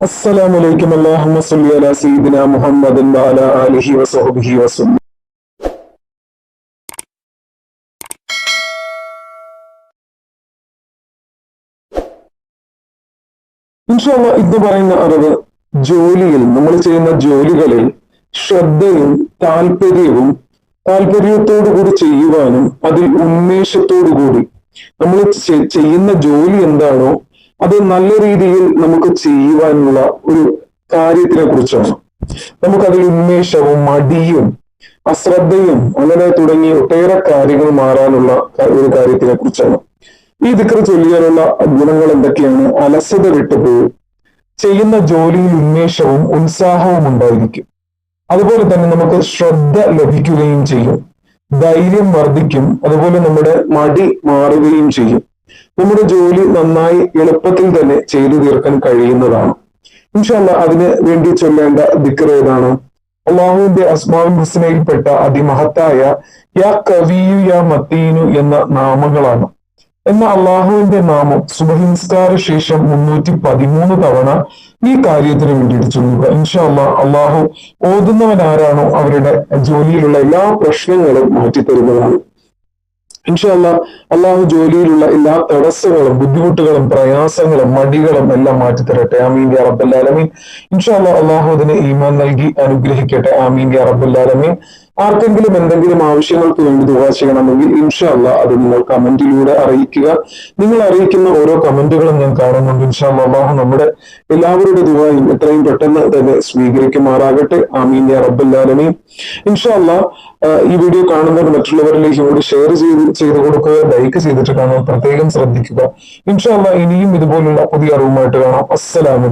السلام عليكم اللهم صل على سيدنا محمد وعلى آله وصحبه وسلم ഇൻഷാല്ല ഇത് പറയുന്ന അറിവ് ജോലിയിൽ നമ്മൾ ചെയ്യുന്ന ജോലികളിൽ ശ്രദ്ധയും താല്പര്യവും താല്പര്യത്തോടു കൂടി ചെയ്യുവാനും അതിൽ ഉന്മേഷത്തോടു കൂടി നമ്മൾ ചെ- ചെയ്യുന്ന ജോലി എന്താണോ അത് നല്ല രീതിയിൽ നമുക്ക് ചെയ്യുവാനുള്ള ഒരു കാര്യത്തിനെ കുറിച്ചാണ് നമുക്കതിൽ ഉന്മേഷവും മടിയും അശ്രദ്ധയും അങ്ങനെ തുടങ്ങി ഒട്ടേറെ കാര്യങ്ങൾ മാറാനുള്ള ഒരു കാര്യത്തിനെ കുറിച്ചാണ് ഈ ദിക്കർ ചൊല്ലിയാലുള്ള ഗുണങ്ങൾ എന്തൊക്കെയാണ്? അലസത വിട്ടുപോകും ചെയ്യുന്ന ജോലിയിൽ ഉന്മേഷവും ഉത്സാഹവും ഉണ്ടായിരിക്കും. അതുപോലെ തന്നെ നമുക്ക് ശ്രദ്ധ ലഭിക്കുകയും ചെയ്യും. ധൈര്യം വർദ്ധിക്കും. അതുപോലെ നമ്മുടെ മടി മാറുകയും ചെയ്യും. നമ്മുടെ ജോലി നന്നായി എളുപ്പത്തിൽ തന്നെ ചെയ്തു തീർക്കാൻ കഴിയുന്നതാണ്. ഇൻഷാല്ല അതിന് വേണ്ടി ചൊല്ലേണ്ട ദിക്കർ ഏതാണ്? അള്ളാഹുവിന്റെ അസ്മാവിൻ ഹുസ്നയിൽപ്പെട്ട അതിമഹത്തായ യാ കവിയു യാ മത്തീനു എന്ന നാമങ്ങളാണ്. എന്ന അള്ളാഹുവിന്റെ നാമം സുബഹിംസ്കാര ശേഷം മുന്നൂറ്റി പതിമൂന്ന് തവണ ഈ കാര്യത്തിന് വേണ്ടിയിട്ട് ചൊല്ലുക. ഇൻഷാ അള്ളാഹ് ഓതുന്നവനാരാണോ അവരുടെ ജോലിയിലുള്ള എല്ലാ പ്രശ്നങ്ങളും മാറ്റിത്തരുന്നതാണ്. ഇൻഷല്ല അള്ളാഹു ജോലിയിലുള്ള എല്ലാ തടസ്സങ്ങളും ബുദ്ധിമുട്ടുകളും പ്രയാസങ്ങളും മടികളും എല്ലാം മാറ്റിത്തരട്ടെ. ആമീൻ യാ റബ്ബുല്ലാലമീൻ ഇൻഷാല്ല അള്ളാഹു ഈമാൻ നൽകി അനുഗ്രഹിക്കട്ടെ. ആമീൻ യാ റബ്ബല്ലാലമീൻ ആർക്കെങ്കിലും എന്തെങ്കിലും ആവശ്യങ്ങൾക്ക് വേണ്ടി ദുവാ ചെയ്യണമെങ്കിൽ ഇൻഷാല്ല അത് നിങ്ങൾ കമന്റിലൂടെ അറിയിക്കുക. നിങ്ങൾ അറിയിക്കുന്ന ഓരോ കമന്റുകളും ഞാൻ കാണുന്നുണ്ട് ഇൻഷാല്ല നമ്മുടെ എല്ലാവരുടെ ദുവായും എത്രയും പെട്ടെന്ന് തന്നെ സ്വീകരിക്കുമാറാകട്ടെ. ആമീൻ യാ റബ്ബല്ലാലമീൻ ഇൻഷാല്ല ഈ വീഡിയോ കാണുന്നവർ മറ്റുള്ളവരിലേക്ക് കൂടി ഷെയർ ചെയ്ത് ചെയ്ത് കൊടുക്കുക ലൈക്ക് ചെയ്തിട്ട് കാണാൻ പ്രത്യേകം ശ്രദ്ധിക്കുക. ഇൻഷാല്ല ഇനിയും ഇതുപോലുള്ള പുതിയ അറിവുമായിട്ട് കാണാം. അസ്സലാമു